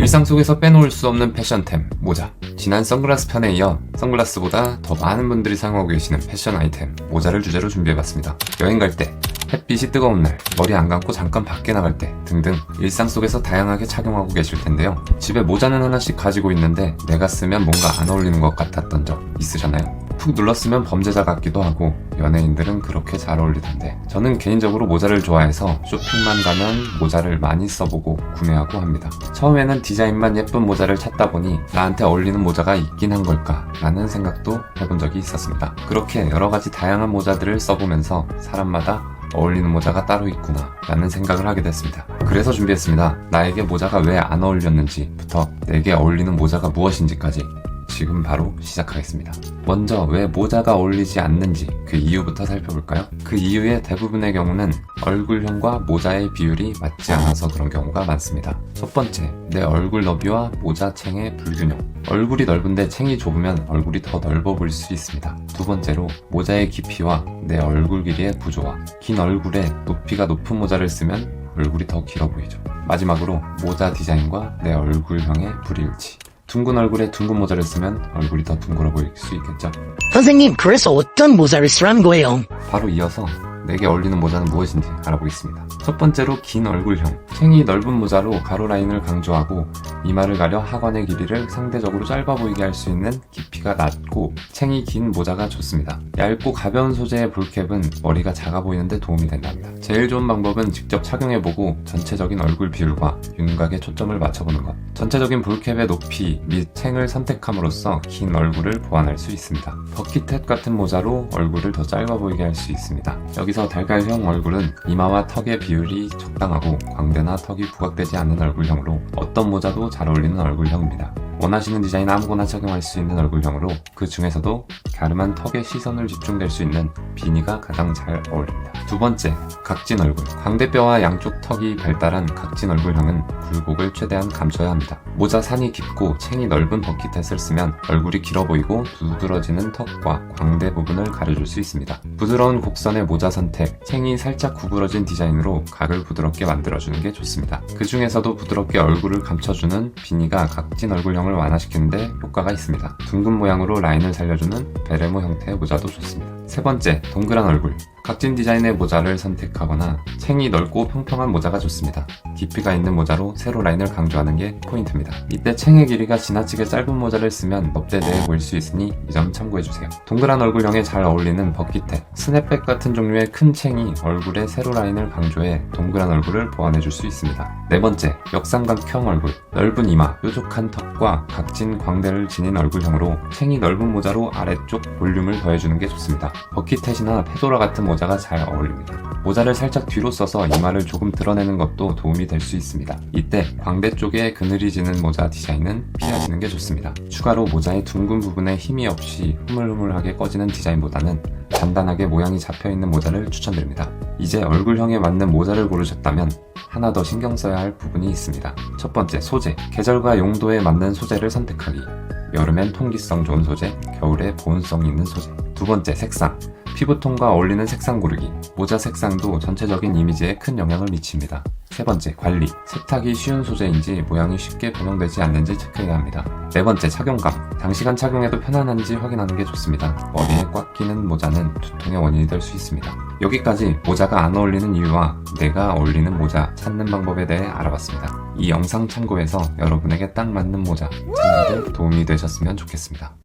일상 속에서 빼놓을 수 없는 패션템, 모자. 지난 선글라스 편에 이어 선글라스보다 더 많은 분들이 사용하고 계시는 패션 아이템, 모자를 주제로 준비해봤습니다. 여행 갈 때, 햇빛이 뜨거운 날, 머리 안 감고 잠깐 밖에 나갈 때 등등 일상 속에서 다양하게 착용하고 계실 텐데요. 집에 모자는 하나씩 가지고 있는데 내가 쓰면 뭔가 안 어울리는 것 같았던 적 있으셨나요? 푹 눌렀으면 범죄자 같기도 하고 연예인들은 그렇게 잘 어울리던데 저는 개인적으로 모자를 좋아해서 쇼핑만 가면 모자를 많이 써보고 구매하고 합니다. 처음에는 디자인만 예쁜 모자를 찾다 보니 나한테 어울리는 모자가 있긴 한 걸까 라는 생각도 해본 적이 있었습니다. 그렇게 여러 가지 다양한 모자들을 써보면서 사람마다 어울리는 모자가 따로 있구나 라는 생각을 하게 됐습니다. 그래서 준비했습니다. 나에게 모자가 왜 안 어울렸는지부터 내게 어울리는 모자가 무엇인지까지 지금 바로 시작하겠습니다. 먼저 왜 모자가 어울리지 않는지 그 이유부터 살펴볼까요? 그 이유의 대부분의 경우는 얼굴형과 모자의 비율이 맞지 않아서 그런 경우가 많습니다. 첫 번째, 내 얼굴 너비와 모자 챙의 불균형. 얼굴이 넓은데 챙이 좁으면 얼굴이 더 넓어 보일 수 있습니다. 두 번째로, 모자의 깊이와 내 얼굴 길이의 부조화. 긴 얼굴에 높이가 높은 모자를 쓰면 얼굴이 더 길어 보이죠. 마지막으로, 모자 디자인과 내 얼굴형의 불일치. 둥근 얼굴에 둥근 모자를 쓰면 얼굴이 더 둥글어 보일 수 있겠죠. 선생님, 그래서 어떤 모자를 쓰라는 거예요? 바로 이어서 내게 어울리는 모자는 무엇인지 알아보겠습니다. 첫 번째로 긴 얼굴형. 챙이 넓은 모자로 가로 라인을 강조하고 이마를 가려 하관의 길이를 상대적으로 짧아 보이게 할 수 있는 깊이가 낮고 챙이 긴 모자가 좋습니다. 얇고 가벼운 소재의 볼캡은 머리가 작아 보이는데 도움이 된답니다. 제일 좋은 방법은 직접 착용해보고 전체적인 얼굴 비율과 윤곽에 초점을 맞춰보는 것. 전체적인 볼캡의 높이 및 챙을 선택함으로써 긴 얼굴을 보완할 수 있습니다. 버킷햇 같은 모자로 얼굴을 더 짧아 보이게 할 수 있습니다. 여기 서 달걀형 얼굴은 이마와 턱의 비율이 적당하고 광대나 턱이 부각되지 않는 얼굴형으로 어떤 모자도 잘 어울리는 얼굴형입니다. 원하시는 디자인 아무거나 착용할 수 있는 얼굴형으로 그 중에서도 갸름한 턱에 시선을 집중될 수 있는 비니가 가장 잘 어울립니다. 두 번째, 각진 얼굴. 광대뼈와 양쪽 턱이 발달한 각진 얼굴형은 굴곡을 최대한 감춰야 합니다. 모자 산이 깊고 챙이 넓은 버킷햇을 쓰면 얼굴이 길어 보이고 두드러지는 턱과 광대 부분을 가려줄 수 있습니다. 부드러운 곡선의 모자 선택, 챙이 살짝 구부러진 디자인으로 각을 부드럽게 만들어주는 게 좋습니다. 그 중에서도 부드럽게 얼굴을 감춰주는 비니가 각진 얼굴형을 완화시키는데 효과가 있습니다. 둥근 모양으로 라인을 살려주는 베레모 형태의 모자도 좋습니다. 세 번째, 동그란 얼굴. 각진 디자인의 모자를 선택하거나 챙이 넓고 평평한 모자가 좋습니다. 깊이가 있는 모자로 세로 라인을 강조하는 게 포인트입니다. 이때 챙의 길이가 지나치게 짧은 모자를 쓰면 넙대대해 보일 수 있으니 이 점 참고해주세요. 동그란 얼굴형에 잘 어울리는 버킷햇, 스냅백 같은 종류의 큰 챙이 얼굴에 세로 라인을 강조해 동그란 얼굴을 보완해줄 수 있습니다. 네 번째, 역삼각형 얼굴. 넓은 이마, 뾰족한 턱과 각진 광대를 지닌 얼굴형으로 챙이 넓은 모자로 아래쪽 볼륨을 더해주는 게 좋습니다. 버킷햇이나 페도라 같은 모자가 잘 어울립니다. 모자를 살짝 뒤로 써서 이마를 조금 드러내는 것도 도움이 될 수 있습니다. 이때 광대 쪽에 그늘이 지는 모자 디자인은 피하시는 게 좋습니다. 추가로 모자의 둥근 부분에 힘이 없이 흐물흐물하게 꺼지는 디자인보다는 단단하게 모양이 잡혀있는 모자를 추천드립니다. 이제 얼굴형에 맞는 모자를 고르셨다면 하나 더 신경 써야 할 부분이 있습니다. 첫 번째, 소재. 계절과 용도에 맞는 소재를 선택하기. 여름엔 통기성 좋은 소재, 겨울에 보온성 있는 소재. 두 번째, 색상. 피부톤과 어울리는 색상 고르기. 모자 색상도 전체적인 이미지에 큰 영향을 미칩니다. 세 번째, 관리. 세탁이 쉬운 소재인지 모양이 쉽게 변형되지 않는지 체크해야 합니다. 네 번째, 착용감. 장시간 착용해도 편안한지 확인하는 게 좋습니다. 머리에 꽉 끼는 모자는 두통의 원인이 될 수 있습니다. 여기까지 모자가 안 어울리는 이유와 내가 어울리는 모자 찾는 방법에 대해 알아봤습니다. 이 영상 참고해서 여러분에게 딱 맞는 모자 찾는 데 도움이 되셨으면 좋겠습니다.